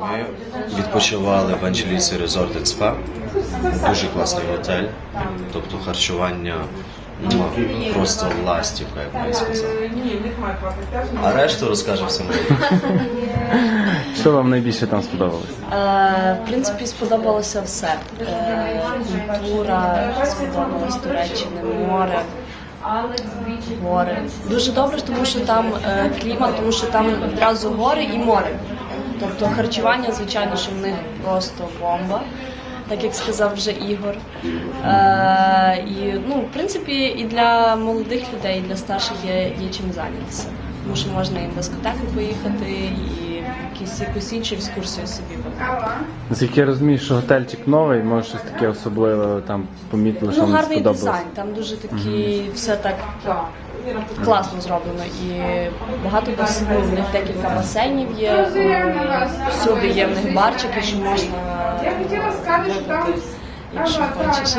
Ми відпочивали в Анджеліці Resort and Spa. Дуже класний готель. Тобто харчування ну, просто ластівка, як би я сказав. А решту розкаже все моє. Що вам найбільше там сподобалось? Е, В принципі, сподобалося все. Е, Культура, сподобалось Туреччини, море, гори. Дуже добре, тому що там е, клімат, тому що там одразу гори і море. Тобто харчування, звичайно, що в них просто бомба, так як сказав вже Ігор. Е, і ну, в принципі, і для молодих людей, і для старших є, є чим зайнятися. Тому що можна і в дискотеку поїхати, і якісь якусь іншу екскурсію собі вибрати. Наскільки я розумію, що готельчик новий, може щось таке особливе там помітили, що Ну, вам гарний сподобалось. дизайн, там дуже такі все так класно зроблено. І багато басейнів, ну, в них декілька басейнів є, всюди є в них барчики, що можна випити, якщо хочеш.